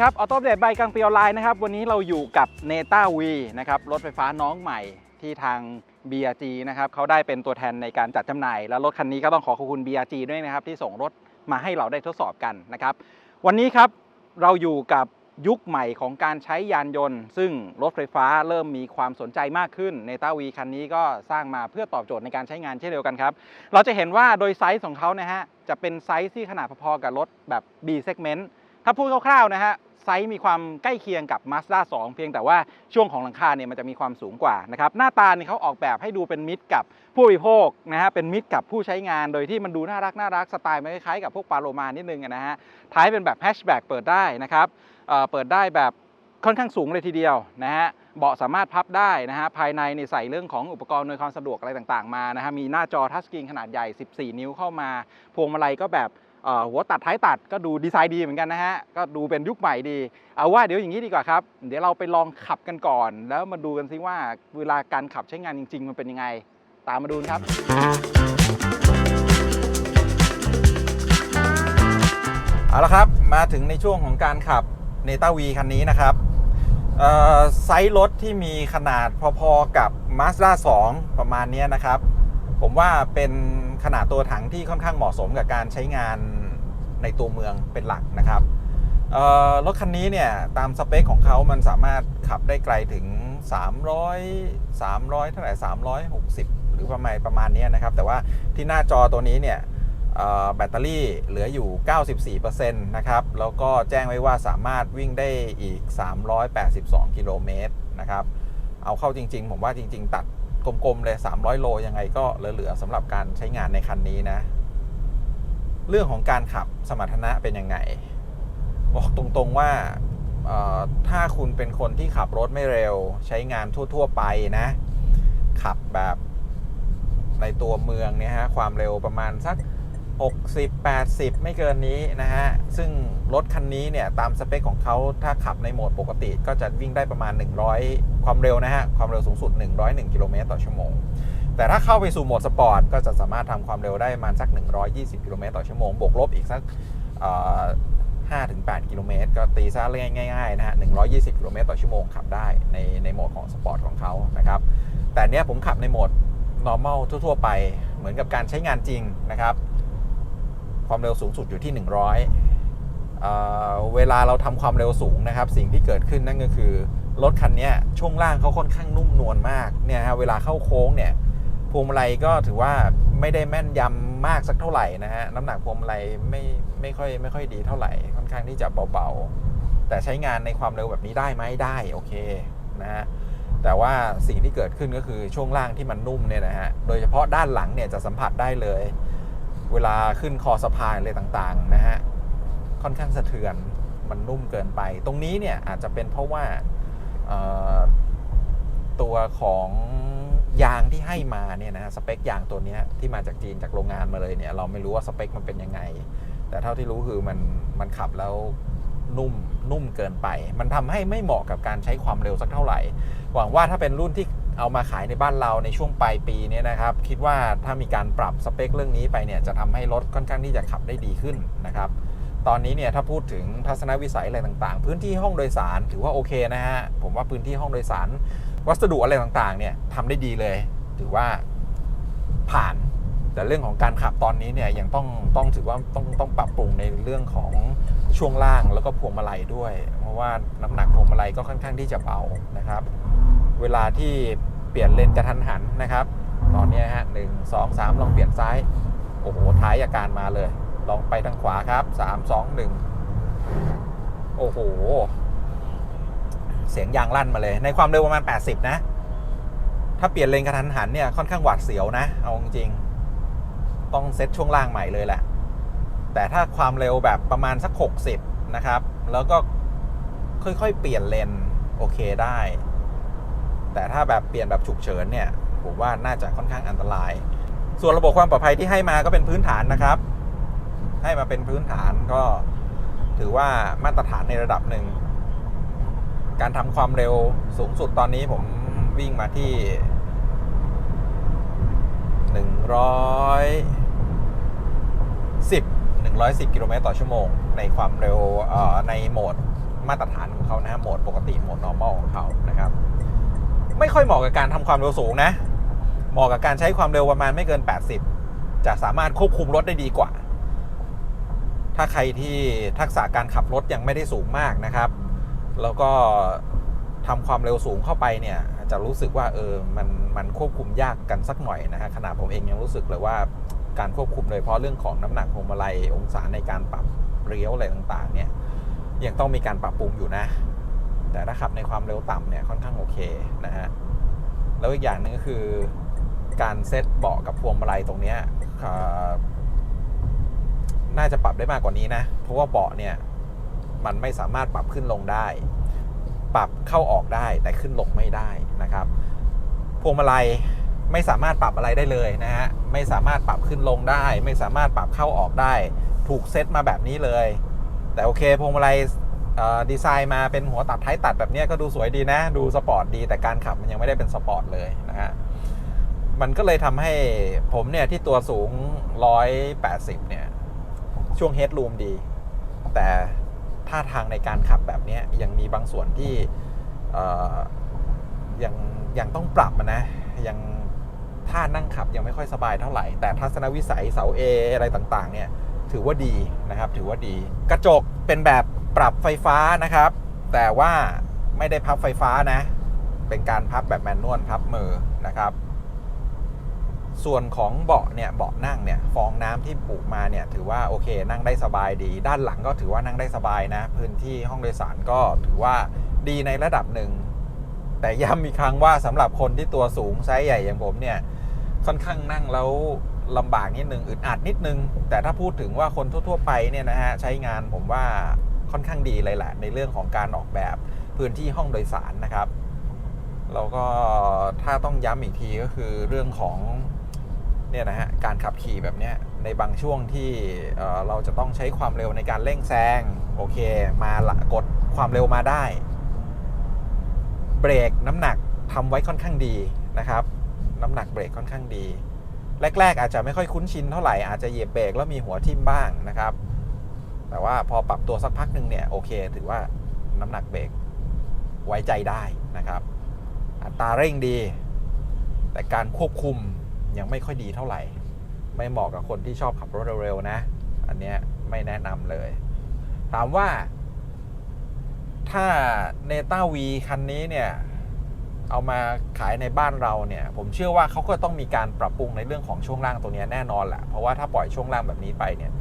ครับออโต้เดตใบกลางปีออนไลน์นะครับ วันนี้เราอยู่กับเนต้าวีนะครับ รถไฟฟ้าน้องใหม่ที่ทาง BRG นะครับเขาได้เป็นตัวแทนในการจัดจำหน่าย แล้วรถคันนี้ก็ต้องขอขอบคุณ BRG ด้วยนะครับ ที่ส่งรถมาให้เราได้ทดสอบกันนะครับ วันนี้ครับเราอยู่กับยุคใหม่ของการใช้ยานยนต์ ซึ่งรถไฟฟ้าเริ่มมีความสนใจมากขึ้นเนต้าวีคันนี้ก็สร้างมาเพื่อตอบโจทย์ในการใช้งานเช่นเดียวกันครับ เราจะเห็นว่าโดยไซส์ของเขานะฮะจะเป็นไซส์ที่ขนาดพอๆกับรถแบบ B segment ถ้าพูดคร่าวๆนะฮะ ไซส์มีความใกล้เคียงกับ Mazda 2 เพียงแต่ว่าช่วงของหลังคาเนี่ยมันจะมีความสูงกว่านะครับหน้าตาเนี่ยเขาออกแบบให้ดูเป็นมิตรกับผู้บริโภคนะฮะเป็นมิตรกับผู้ใช้งาน โดยที่มันดูน่ารักน่ารักสไตล์มันคล้ายๆกับพวกปาโลมานิดนึงนะฮะท้ายเป็นแบบแฮชแบ็กเปิดได้นะครับเอ่อเปิดได้แบบค่อนข้างสูงเลยทีเดียวนะฮะเบาะสามารถพับได้นะฮะภายในเนี่ยใส่เรื่องของอุปกรณ์อำนวยความสะดวกอะไรต่างๆมานะฮะมีหน้าจอทัชสกรีนขนาดใหญ่ 14 นิ้วเข้ามา พวงมาลัยก็แบบ หัวตัดท้ายตัดก็ดูดีไซน์ดีเหมือนกันนะฮะ ก็ดูเป็นยุคใหม่ดี เอาว่าเดี๋ยวอย่างนี้ดีกว่าครับ เดี๋ยวเราไปลองขับกันก่อน แล้วมาดูกันซิว่าเวลาการขับใช้งานจริง ๆ มันเป็นยังไง ตามมาดูครับเอาละครับ มาถึงในช่วงของการขับเนต้าวีคันนี้นะครับไซส์รถที่มีขนาดพอๆกับ Mazda 2 ประมาณนี้นะครับ ผมว่าเป็นขนาดตัวถังที่ค่อนข้างเหมาะสมกับการใช้งานในตัวเมืองเป็นหลักนะครับรถคันนี้เนี่ยตามสเปคของเขามันสามารถขับได้ไกลถึง 300 300 เท่าไหร่360 หรือประมาณประมาณนี้นะครับ แต่ว่าที่หน้าจอตัวนี้เนี่ยแบตเตอรี่เหลืออยู่ 94%นะครับ แล้วก็แจ้งไว้ว่าสามารถวิ่งได้อีก 382 กิโลเมตรนะครับ เอาเข้าจริง ๆ ผมว่าจริง ๆ ตัด กลมๆเลย 300 โลยังไงก็เหลือๆสำหรับการใช้งานในคันนี้นะ เรื่องของการขับสมรรถนะเป็นยังไง บอกตรงๆว่าถ้าคุณเป็นคนที่ขับรถไม่เร็ว ใช้งานทั่ว ๆ ไปนะ ขับแบบในตัวเมืองเนี่ยฮะ ความเร็วประมาณสัก 60 80 ไม่เกินนี้นะฮะ ซึ่งรถคันนี้เนี่ย ตามสเปคของเขาถ้าขับในโหมดปกติ ก็จะวิ่งได้ประมาณ 100 ความเร็วนะฮะ ความเร็วสูงสุด 101 กิโลเมตรต่อชั่วโมง แต่ถ้าเข้าไปสู่โหมดสปอร์ต ก็จะสามารถทำความเร็วได้ประมาณสัก 120 กิโลเมตรต่อชั่วโมง บวกลบอีกสัก5-8 กิโลเมตร ก็ตีซะง่ายๆนะฮะ 120 กิโลเมตรต่อชั่วโมงขับได้ในในโหมดของสปอร์ตของเขานะครับ แต่เนี้ยผมขับในโหมด normal ทั่วๆ ไป เหมือนกับการใช้งานจริงนะครับ ความเร็วสูงสุดอยู่ที่ 100เเวลาเราทำความเร็วสูงนะครับ สิ่งที่เกิดขึ้นนั่นก็คือ รถคันนี้ช่วงล่างเขาค่อนข้างนุ่มนวลมากเนี่ยฮะเวลาเข้าโค้งเนี่ยพวงมาลัยก็ถือว่าไม่ได้แม่นยำมากสักเท่าไหร่นะฮะน้ำหนักพวงมาลัยไม่ไม่ค่อยไม่ค่อยดีเท่าไหร่ค่อนข้างที่จะเบาๆ แต่ใช้งานในความเร็วแบบนี้ได้ไหมได้โอเคนะฮะแต่ว่าสิ่งที่เกิดขึ้นก็คือช่วงล่างที่มันนุ่มเนี่ยนะฮะโดยเฉพาะด้านหลังเนี่ยจะสัมผัสได้เลย เวลาขึ้นคอสะพานอะไรต่างๆนะฮะค่อนข้างสะเทือนมันนุ่มเกินไป ตรงนี้เนี่ยอาจจะเป็นเพราะว่าตัวของยางที่ให้มาเนี่ยนะฮะสเปคยางตัวนี้ที่มาจากจีนจากโรงงานมาเลยเนี่ยเราไม่รู้ว่าสเปคมันเป็นยังไง แต่เท่าที่รู้คือมันมันขับแล้วนุ่มนุ่มเกินไป มันทำให้ไม่เหมาะกับการใช้ความเร็วสักเท่าไหร่ หวังว่าถ้าเป็นรุ่นที่ เอามาขายในบ้านเราในช่วงปลายปีเนี้นะครับ คิดว่าถ้ามีการปรับสเปคเรื่องนี้ไปเนี่ยจะทำให้รถค่อนข้างที่จะขับได้ดีขึ้นนะครับ ตอนนี้เนี่ยถ้าพูดถึงทัศนวิสัยอะไรต่างๆ พื้นที่ห้องโดยสารถือว่าโอเคนะฮะผมว่าพื้นที่ห้องโดยสาร วัสดุอะไรต่างๆเนี่ยทำได้ดีเลย ถือว่าผ่านแต่เรื่องของการขับตอนนี้เนี่ยยังต้องต้องถือว่าต้องต้องปรับปรุงในเรื่องของช่วงล่างแล้วก็พวงมาลัยด้วย เพราะว่าน้ำหนักพวงมาลัยก็ค่อนข้างที่จะเบานะครับ เวลาที่ เปลี่ยนเลนกระทันหันนะครับ ตอนนี้ฮะหนึ่งสองสามลองเปลี่ยนซ้าย โอ้โห ท้ายอาการมาเลย ลองไปทางขวาครับสามสองหนึ่งโอ้โห เสียงยางลั่นมาเลย ในความเร็วประมาณ 80 นะ ถ้าเปลี่ยนเลนกระทันหันเนี่ย ค่อนข้างหวาดเสียวนะ เอาจริง ต้องเซ็ตช่วงล่างใหม่เลยแหละ แต่ถ้าความเร็วแบบประมาณสัก 60 นะครับ แล้วก็ค่อยๆ เปลี่ยนเลน โอเคได้ แต่ถ้าแบบเปลี่ยนแบบฉุกเฉินเนี่ยผมว่าน่าจะค่อนข้างอันตราย ส่วนระบบความปลอดภัยที่ให้มาก็เป็นพื้นฐานนะครับ ให้มาเป็นพื้นฐานก็ถือว่ามาตรฐานในระดับหนึ่ง การทำความเร็วสูงสุดตอนนี้ผมวิ่งมาที่ 110 110 กิโลเมตรต่อชั่วโมง ในความเร็วในโหมดมาตรฐานของเขานะฮะโหมดปกติโหมด normal ของเขานะครับ ไม่ค่อยเหมาะกับการทำความเร็วสูงนะ เหมาะกับการใช้ความเร็วประมาณไม่เกิน 80 จะสามารถควบคุมรถได้ดีกว่า ถ้าใครที่ทักษะการขับรถยังไม่ได้สูงมากนะครับ แล้วก็ทำความเร็วสูงเข้าไปเนี่ยจะรู้สึกว่าเออมันมันควบคุมยากกันสักหน่อยนะฮะขนาดผมเองยังรู้สึกเลยว่าการควบคุมโดยเฉพาะเรื่องของน้ำหนักพวงมาลัยองศาในการปรับเลี้ยวอะไรต่างๆเนี่ยยังต้องมีการปรับปรุงอยู่นะ แต่ถ้าขับในความเร็วต่ำเนี่ยค่อนข้างโอเคนะฮะ แล้วอีกอย่างหนึงก็คือการเซตเบาะกับพวงมาลัยตรงเนี้ยน่าจะปรับได้มากกว่านี้นะ เพราะว่าเบาะเนี่ยมันไม่สามารถปรับขึ้นลงได้ ปรับเข้าออกได้แต่ขึ้นลงไม่ได้นะครับ พวงมาลัยไม่สามารถปรับอะไรได้เลยนะฮะ ไม่สามารถปรับขึ้นลงได้ ไม่สามารถปรับเข้าออกได้ ถูกเซตมาแบบนี้เลย แต่โอเคพวงมาลัย ดีไซน์มาเป็นหัวตัดท้ายตัดแบบนี้ก็ดูสวยดีนะ ดูสปอร์ตดี แต่การขับมันยังไม่ได้เป็นสปอร์ตเลยนะฮะมันก็เลยทำให้ผมเนี่ย ที่ตัวสูง 180 เนี่ย ช่วงเฮดรูมดี แต่ท่าทางในการขับแบบนี้ยังมีบางส่วนที่ยังยังต้องปรับนะ ยังท่านั่งขับยังไม่ค่อยสบายเท่าไหร่ แต่ทัศนวิสัยเสา A อะไรต่างๆ เนี่ย ถือว่าดีนะครับ ถือว่าดี กระจกเป็นแบบ ปรับไฟฟ้านะครับ แต่ว่าไม่ได้พับไฟฟ้านะ เป็นการพับแบบแมนนวลพับมือนะครับ ส่วนของเบาะเนี่ยเบาะนั่งเนี่ยฟองน้ำที่ปลูกมาเนี่ยถือว่าโอเคนั่งได้สบายดี ด้านหลังก็ถือว่านั่งได้สบายนะ พื้นที่ห้องโดยสารก็ถือว่าดีในระดับหนึ่ง แต่ย้ำอีกครั้งว่าสำหรับคนที่ตัวสูงไซส์ใหญ่อย่างผมเนี่ยค่อนข้างนั่งแล้วลำบากนิดนึงอึดอัดนิดนึง แต่ถ้าพูดถึงว่าคนทั่ว ๆ ไปเนี่ยนะฮะใช้งานผมว่า ค่อนข้างดีเลยแหละในเรื่องของการออกแบบพื้นที่ห้องโดยสารนะครับแล้วก็ถ้าต้องย้ำอีกทีก็คือเรื่องของเนี่ยนะฮะการขับขี่แบบเนี้ยในบางช่วงที่เเราจะต้องใช้ความเร็วในการเร่งแซงโอเคมาละกดความเร็วมาได้ เบรกน้ำหนักทำไว้ค่อนข้างดีนะครับ น้ำหนักเบรกค่อนข้างดี แรก ๆ อาจจะไม่ค่อยคุ้นชินเท่าไหร่อาจจะเหยียบเบรกแล้วมีหัวทิ่มบ้างนะครับ แต่ว่าพอปรับตัวสักพักหนึ่งเนี่ยโอเค ถือว่าน้ำหนักเบรกไว้ใจได้นะครับ อัตราเร่งดี แต่การควบคุมยังไม่ค่อยดีเท่าไหร่ ไม่เหมาะกับคนที่ชอบขับรถเร็วๆนะ อันเนี้ยไม่แนะนำเลย ถามว่า ถ้าเนต้าวีคันนี้เนี่ย เอามาขายในบ้านเราเนี่ย ผมเชื่อว่าเขาก็ต้องมีการปรับปรุงในเรื่องของช่วงล่างตัวนี้แน่นอนแหละเพราะว่าถ้าปล่อยช่วงล่างแบบนี้ไปเนี่ย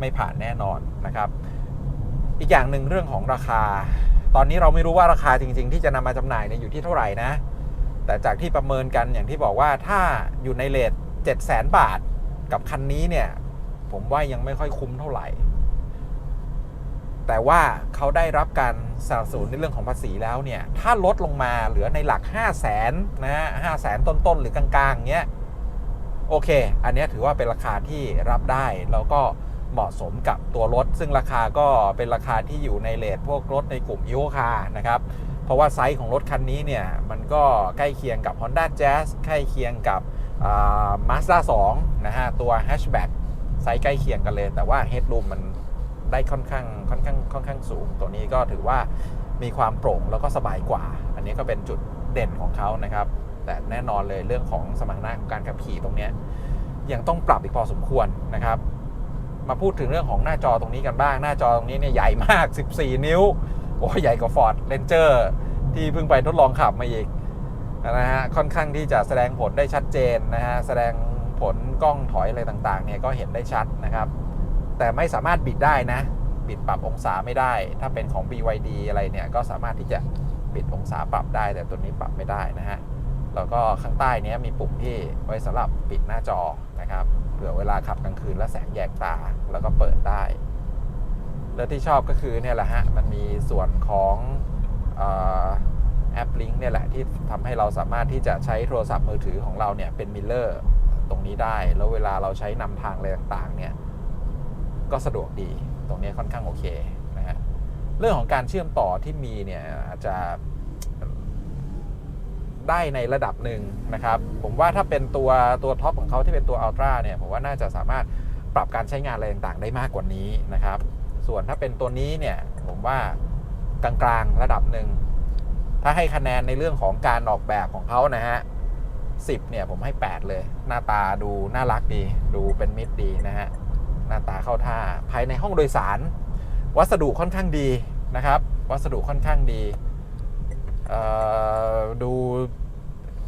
ไม่ผ่านแน่นอนนะครับ อีกอย่างหนึ่งเรื่องของราคา ตอนนี้เราไม่รู้ว่าราคาจริง ๆ ที่จะนำมาจำหน่ายเนี่ยอยู่ที่เท่าไหร่นะ แต่จากที่ประเมินกันอย่างที่บอกว่าถ้าอยู่ในเลท7 0 0 0 0บาทกับคันนี้เนี่ย ผมว่ายังไม่ค่อยคุ้มเท่าไหร่ แต่ว่าเขาได้รับการสนับสนุนในเรื่องของภาษีแล้วเนี่ย ถ้าลดลงมาเหลือในหลัก 5 0 0แสนนะฮะห้าแสนต้นๆ หรือกลางๆเงี้ยโอเค อันนี้ถือว่าเป็นราคาที่รับได้ แล้วก็ เหมาะสมกับตัวรถ ซึ่งราคาก็เป็นราคาที่อยู่ในเลทพวกรถในกลุ่มอีโคานะครับ เพราะว่าไซส์ของรถคันนี้เนี่ย มันก็ใกล้เคียงกับ Honda Jazz ใกล้เคียงกับมาสด้า2นะฮะ ตัว Hatchback ไซส์ใกล้เคียงกันเลย แต่ว่า Headroom มันได้ค่อนข้างค่อนข้างค่อนข้างสูง ตัวนี้ก็ถือว่ามีความโปร่งแล้วก็สบายกว่า อันนี้ก็เป็นจุดเด่นของเขานะครับ แต่แน่นอนเลยเรื่องของสมรรถนะของการขับขี่ตรงนี้ยังต้องปรับอีกพอสมควรนะครับ มาพูดถึงเรื่องของหน้าจอตรงนี้กันบ้าง หน้าจอตรงนี้เนี่ยใหญ่มาก 14 นิ้ว โอ้ยใหญ่กว่า Ford Ranger ที่เพิ่งไปทดลองขับมาอีกนะฮะค่อนข้างที่จะแสดงผลได้ชัดเจนนะฮะแสดงผลกล้องถอยอะไรต่างๆเนี่ยก็เห็นได้ชัดนะครับ แต่ไม่สามารถบิดได้นะ บิดปรับองศาไม่ได้ ถ้าเป็นของ BYD อะไรเนี่ยก็สามารถที่จะบิดองศาปรับได้ แต่ตัวนี้ปรับไม่ได้นะฮะแล้วก็ข้างใต้นี้มีปุ่มที่ไว้สำหรับปิดหน้าจอนะครับ ผื่อเวลาขับกลางคืนแล้วแสงแยกตาแล้วก็เปิดได้ แล้วที่ชอบก็คือเนี่ยแหละฮะ มันมีส่วนของออแอปลิงก์เนี่ยแหละที่ทำให้เราสามารถที่จะใช้โทรศัพท์มือถือของเราเนี่ยเป็นมิลเลอร์ตรงนี้ได้ แล้วเวลาเราใช้นำทางอะไรต่างๆเนี่ยก็สะดวกดีตรงนี้ค่อนข้างโอเคนะฮะเรื่องของการเชื่อมต่อที่มีเนี่ยอาจจะ ได้ในระดับหนึ่งนะครับ ผมว่าถ้าเป็นตัวตัวท็อปของเขาที่เป็นตัวอัลตร้าเนี่ยผมว่าน่าจะสามารถปรับการใช้งานอะไรต่างๆ ได้มากกว่านี้นะครับ ส่วนถ้าเป็นตัวนี้เนี่ยผมว่ากลางๆระดับหนึ่งถ้าให้คะแนนในเรื่องของการออกแบบของเขานะฮะสิบเนี่ยผมให้ 8 เลย หน้าตาดูน่ารักดี ดูเป็นมิตรดีนะฮะหน้าตาเข้าท่าภายในห้องโดยสาร วัสดุค่อนข้างดีนะครับ วัสดุค่อนข้างดี ดู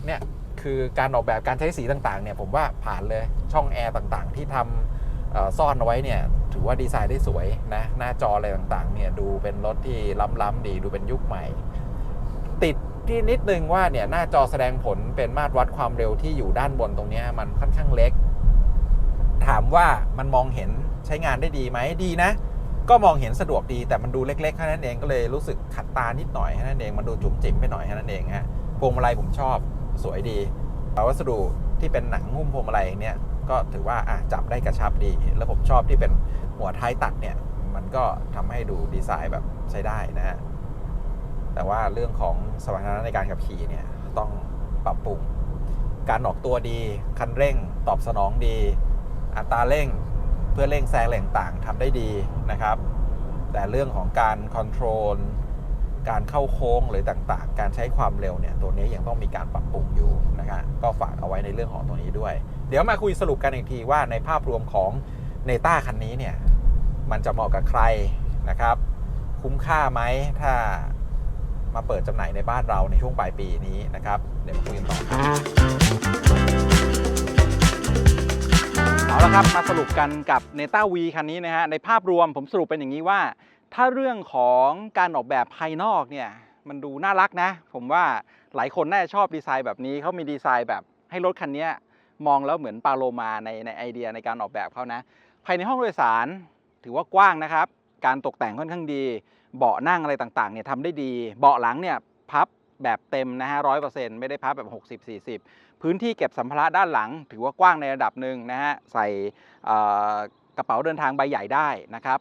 เนี่ยคือการออกแบบการใช้สีต่างๆเนี่ยผมว่าผ่านเลยช่องแอร์ต่างๆ ที่ทำซ่อนเอาไว้เนี่ยถือว่าดีไซน์ได้สวยนะหน้าจออะไรต่างๆเนี่ยดูเป็นรถที่ล้ำๆดีดูเป็นยุคใหม่ ติดที่นิดนึงว่าเนี่ยหน้าจอแสดงผลเป็นมาตรวัดความเร็วที่อยู่ด้านบนตรงนี้มันค่อนข้างเล็ก ถามว่ามันมองเห็นใช้งานได้ดีไหมดีนะ ก็มองเห็นสะดวกดีแต่มันดูเล็กๆแค่นั้นเองก็เลยรู้สึกขัดตานิดหน่อยแค่นั้นเองมันดูจุ๋มจิ๋มไปหน่อยแค่นั้นเองฮะพวงมาลัยผมชอบสวยดีวัสดุที่เป็นหนังหุ้มพวงมาลัยเนี่ยก็ถือว่าอะจับได้กระชับดี แล้วผมชอบที่เป็นหัวท้ายตัดเนี่ยมันก็ทำให้ดูดีไซน์แบบใช้ได้นะฮะแต่ว่าเรื่องของสมรรถนะในการขับขี่เนี่ยต้องปรับปรุงการออกตัวดี คันเร่งตอบสนองดี อัตราเร่ง พื่อเร่งแซงแหล่งต่างทำได้ดีนะครับ แต่เรื่องของการคอนโทรลการเข้าโค้งหรือต่างๆ การใช้ความเร็วเนี่ยตัวนี้ยังต้องมีการปรับปรุงอยู่นะครับก็ฝากเอาไว้ในเรื่องของตัวนี้ด้วย เดี๋ยวมาคุยสรุปกันอีกทีว่าในภาพรวมของเนต้าคันนี้เนี่ยมันจะเหมาะกับใครนะครับ คุ้มค่าไหมถ้ามาเปิดจำหน่ายในบ้านเราในช่วงปลายปีนี้นะครับ เดี๋ยวมาคุยกันต่อ เอาละครับมาสรุปกันกับ n e t a V คันนี้นะฮะในภาพรวมผมสรุปเป็นอย่างนี้ว่า ถ้าเรื่องของการออกแบบภายนอกเนี่ยมันดูน่ารักนะ ผมว่าหลายคนน่าจะชอบดีไซน์แบบนี้เขามีดีไซน์แบบให้รถคันนี้มองแล้วเหมือนปาโลมาในในไอเดียในการออกแบบเขานะ ภายในห้องโดยสารถือว่ากว้างนะครับ การตกแต่งค่อนข้างดี เบาะนั่งอะไรต่างๆเนี่ยทำได้ดี เบาะหลังเนี่ยพับแบบเต็มนะฮะร้อยเปอร์เซ็นต์ไม่ได้พับแบบ 60 40 พื้นที่เก็บสัมภาระด้านหลัง ถือว่ากว้างในระดับหนึ่งนะฮะใส่กระเป๋าเดินทางใบใหญ่ได้นะครับ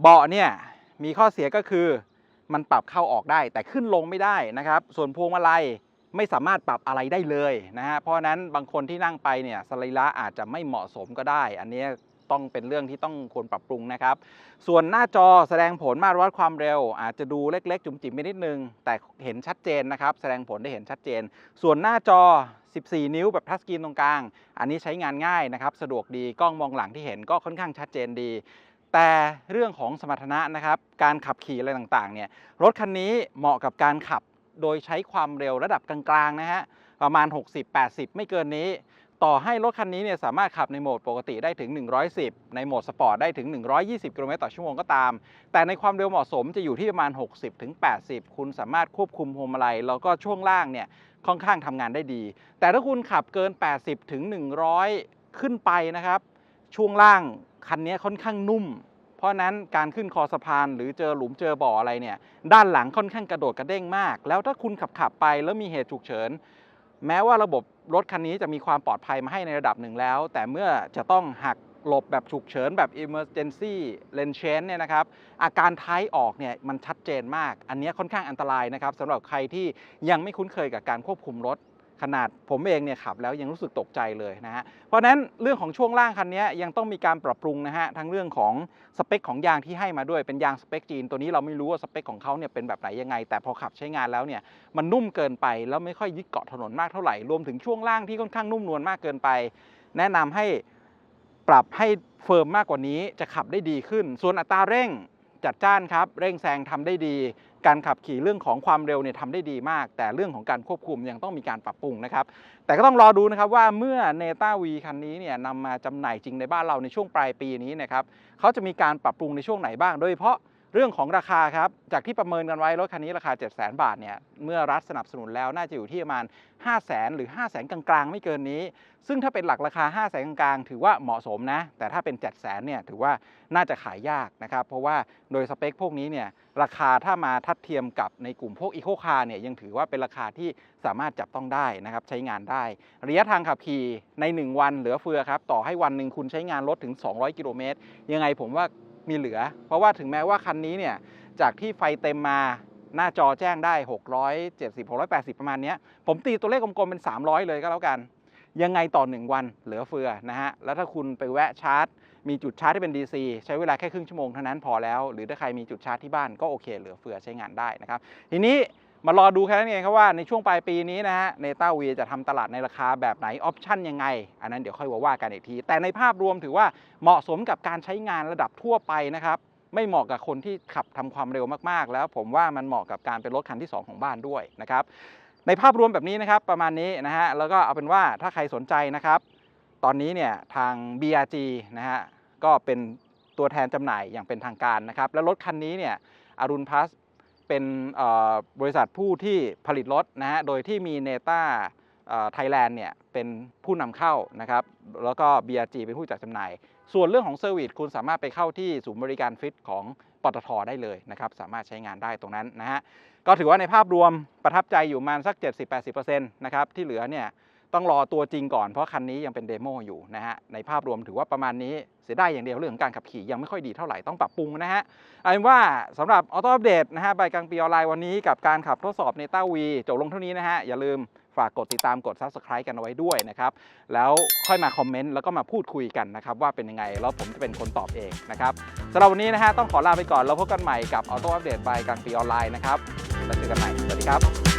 เบาะเนี่ยมีข้อเสียก็คือมันปรับเข้าออกได้แต่ขึ้นลงไม่ได้นะครับ ส่วนพวงมาลัยไม่สามารถปรับอะไรได้เลยนะฮะเพราะฉะนั้นบางคนที่นั่งไปเนี่ยสรีระอาจจะไม่เหมาะสมก็ได้ อันนี้ ต้องเป็นเรื่องที่ต้องควรปรับปรุงนะครับ ส่วนหน้าจอแสดงผลมาตรวัดความเร็ว อาจจะดูเล็ก ๆ จุ๋มจิ๋มไปนิดนึง แต่เห็นชัดเจนนะครับ แสดงผลได้เห็นชัดเจน ส่วนหน้าจอ 14 นิ้วแบบทัชสกรีนตรงกลาง อันนี้ใช้งานง่ายนะครับ สะดวกดีกล้องมองหลังที่เห็นก็ค่อนข้างชัดเจนดีแต่เรื่องของสมรรถนะนะครับ การขับขี่อะไรต่างๆ เนี่ย รถคันนี้เหมาะกับการขับโดยใช้ความเร็วระดับกลางๆ นะฮะ ประมาณ 60-80 ไม่เกินนี้ ต่อให้รถคันนี้เนี่ยสามารถขับในโหมดปกติได้ถึง 110 ในโหมดสปอร์ตได้ถึง 120 กิโลเมตรต่อชั่วโมงก็ตาม แต่ในความเร็วเหมาะสมจะอยู่ที่ประมาณ 60ถึง80 คุณสามารถควบคุมพวงมาลัยแล้วก็ช่วงล่างเนี่ยค่อนข้างทำงานได้ดี แต่ถ้าคุณขับเกิน 80ถึง100 ขึ้นไปนะครับ ช่วงล่างคันนี้ค่อนข้างนุ่ม เพราะนั้นการขึ้นคอสะพานหรือเจอหลุมเจอบ่ออะไรเนี่ยด้านหลังค่อนข้างกระโดดกระเด้งมาก แล้วถ้าคุณขับขับไปแล้วมีเหตุฉุกเฉิน แม้ว่าระบบรถคันนี้จะมีความปลอดภัยมาให้ในระดับหนึ่งแล้ว แต่เมื่อจะต้องหักหลบแบบฉุกเฉินแบบ emergency lane change เนี่ยนะครับ อาการท้ายออกเนี่ยมันชัดเจนมาก อันนี้ค่อนข้างอันตรายนะครับสำหรับใครที่ยังไม่คุ้นเคยกับการควบคุมรถ ขนาดผมเองเนี่ยขับแล้วยังรู้สึกตกใจเลยนะฮะ เพราะนั้นเรื่องของช่วงล่างคันนี้ยังต้องมีการปรับปรุงนะฮะทั้งเรื่องของสเปคของยางที่ให้มาด้วยเป็นยางสเปคจีน ตัวนี้เราไม่รู้ว่าสเปคของเขาเนี่ยเป็นแบบไหนยังไง แต่พอขับใช้งานแล้วเนี่ยมันนุ่มเกินไปแล้วไม่ค่อยยึดเกาะถนนมากเท่าไหร่รวมถึงช่วงล่างที่ค่อนข้างนุ่มนวลมากเกินไป แนะนำให้ปรับให้เฟิร์มมากกว่านี้จะขับได้ดีขึ้น ส่วนอัตราเร่ง จัดจ้านครับ เร่งแซงทำได้ดี การขับขี่เรื่องของความเร็วเนี่ยทำได้ดีมาก แต่เรื่องของการควบคุมยังต้องมีการปรับปรุงนะครับ แต่ก็ต้องรอดูนะครับว่าเมื่อเนต้าวีคันนี้เนี่ยนำมาจำหน่ายจริงในบ้านเราในช่วงปลายปีนี้นะครับเขาจะมีการปรับปรุงในช่วงไหนบ้าง โดยเฉพาะ เรื่องของราคาครับ จากที่ประเมินกันไว้รถคันนี้ราคา 7 0 0 0 0 0บาทเนี่ย เมื่อรัฐสนับสนุนแล้วน่าจะอยู่ที่ประมาณ 5 0 0 0 0 0หรือ 5 0 0 0 0 0กลางๆ ไม่เกินนี้ ซึ่งถ้าเป็นหลักราคา 5 0 0 0 0 0กลางๆ ถือว่าเหมาะสมนะ แต่ถ้าเป็น 7 0 0 0 0 0เนี่ยถือว่าน่าจะขายยากนะครับ เพราะว่าโดยสเปคพวกนี้เนี่ยราคาถ้ามาทัดเทียมกับในกลุ่มพวกอีโคคาร์เนี่ยยังถือว่าเป็นราคาที่สามารถจับต้องได้นะครับใช้งานได้ ระยะทางขับขี่ใน 1 วันเหลือเฟือครับต่อให้วันหนึ่งคุณใช้งานรถถึง 200 กิโลเมตรยังไงผมว่า มีเหลือ เพราะว่าถึงแม้ว่าคันนี้เนี่ย จากที่ไฟเต็มมาหน้าจอแจ้งได้ 670 680 ประมาณนี้ ผมตีตัวเลขกลมๆเป็น 300 เลยก็แล้วกัน ยังไงต่อ 1 วันเหลือเฟือนะฮะ แล้วถ้าคุณไปแวะชาร์จ มีจุดชาร์จที่เป็น DC ใช้เวลาแค่ครึ่งชั่วโมงเท่านั้นพอแล้ว หรือถ้าใครมีจุดชาร์จที่บ้านก็โอเค เหลือเฟือใช้งานได้นะครับ ทีนี้ มารอดูแค่นั้นเองครับว่าในช่วงปลายปีนี้นะฮะเนต้าวีจะทำตลาดในราคาแบบไหนออปชั่นยังไง อันนั้นเดี๋ยวค่อยว่ากันอีกที แต่ในภาพรวมถือว่าเหมาะสมกับการใช้งานระดับทั่วไปนะครับไม่เหมาะกับคนที่ขับทำความเร็วมากๆ แล้วผมว่ามันเหมาะกับการเป็นรถคันที่ 2 ของบ้านด้วยนะครับในภาพรวมแบบนี้นะครับประมาณนี้นะฮะแล้วก็เอาเป็นว่าถ้าใครสนใจนะครับ ตอนนี้เนี่ยทาง BRG นะฮะก็เป็นตัวแทนจำหน่ายอย่างเป็นทางการนะครับ แล้วรถคันนี้เนี่ยอรุณพัส เป็นบริษัทผู้ที่ผลิตรถนะฮะ โดยที่มีเนต้าไทยแลนด์เนี่ยเป็นผู้นำเข้านะครับ แล้วก็ BRG เป็นผู้จัดจำหน่าย ส่วนเรื่องของเซอร์วิสคุณสามารถไปเข้าที่ศูนย์บริการฟิตของปตทได้เลยนะครับ สามารถใช้งานได้ตรงนั้นนะฮะ ก็ถือว่าในภาพรวมประทับใจอยู่ประมาณสัก 70-80%นะครับ ที่เหลือเนี่ย ต้องรอตัวจริงก่อนเพราะคันนี้ยังเป็นเดโมอยู่นะฮะในภาพรวมถือว่าประมาณนี้เสียดายอย่างเดียวเรื่องของการขับขี่ยังไม่ค่อยดีเท่าไหร่ต้องปรับปรุงนะฮะเอาเป็นว่าสำหรับออโต้อัปเดตนะฮะใบกลางปีออนไลน์วันนี้กับการขับทดสอบในต้าวีจบลงเท่านี้นะฮะอย่าลืมฝากกดติดตามกด Subscribe กันเอาไว้ด้วยนะครับ แล้วค่อยมาคอมเมนต์แล้วก็มาพูดคุยกันนะครับ ว่าเป็นยังไง แล้วผมจะเป็นคนตอบเองนะครับสำหรับวันนี้นะฮะต้องขอลาไปก่อน แล้วพบกันใหม่กับออโต้อัปเดตใบกลางปีออนไลน์นะครับแล้วเจอกันใหม่สวัสดีครับ